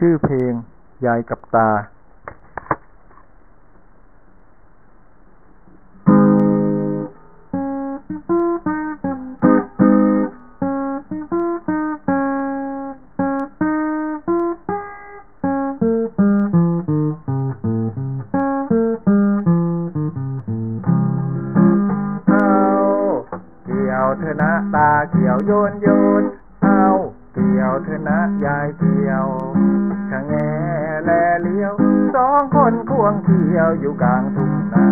ชื่อเพลง ยายกับตาเอาเกียวเธอนะตาเกียวโยนโยนเอาเกี่ยวเธอนะยายเกี่ยว องคนควงเกี่ยวอยู่กลางทุ่งนา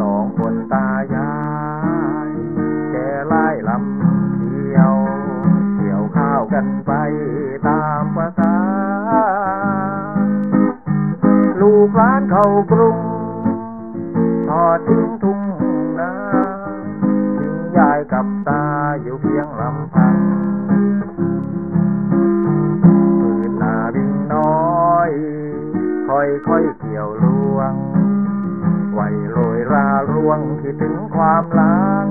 สองคนตายายแกไล่ลำเที่ยวเกี่ยวข้าวกันไปตามภาษา ลูกหลานเขากรุงทอดทิ้งทุ่งนาทิ้งยายกับตาอยู่เพียงลำพัง ค่อยเกี่ยวลวงไหวโรยราร่วงคิดถึงความหลัง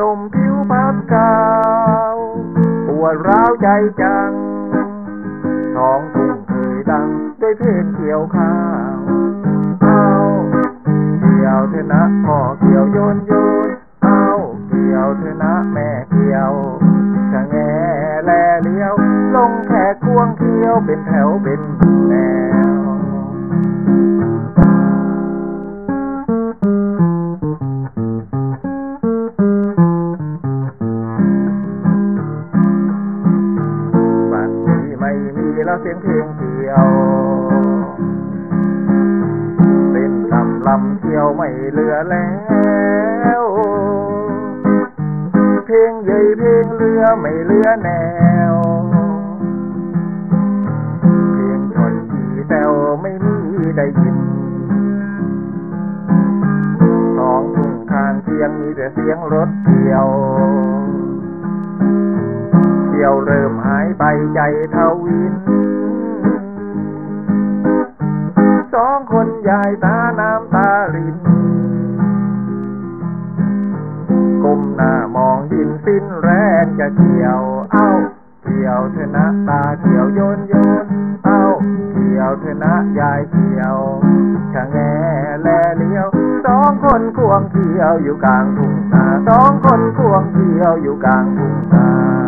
ลมผิวพัดกาวปวดร้าวใจจัง ท้องทุ่งเคยดัง ด้วยเพลงเกี่ยวข้าวเอาเกี่ยวเถอะนะพ่อเกี่ยวโยนโยนเอาเกี่ยวเถอะนะแม่เกี่ยวชะแงแลเลี้ยวลง ควงเกี่ยวเป็นแถวเป็นแนวบัดนี้ไม่มีแล้วเสียงเพลงเกี่ยวเต้นลำลำเที่ยวไม่เหลือแล้วเพลงใหญ่เพลงเรือไม่เหลือแนว มีได้ยินท้องทุ่งทางเทียงมีแต่เสียงรถเกี่ยวเที่ยวเริ่มหายไปใจทวินสองคนยายตาน้ำตาลินก้มหน้ามองดินสิ้นแรงจะเกี่ยว เอ้าเกี่ยวเถอนะตาเกี่ยวโยนโยนเอ้าเกี่ยวเถอนะยายเกี่ยว องคนควงเที่ยวอยู่กลางทุ่งนาสองคนควงเที่ยวอยู่กลางทุ่งนา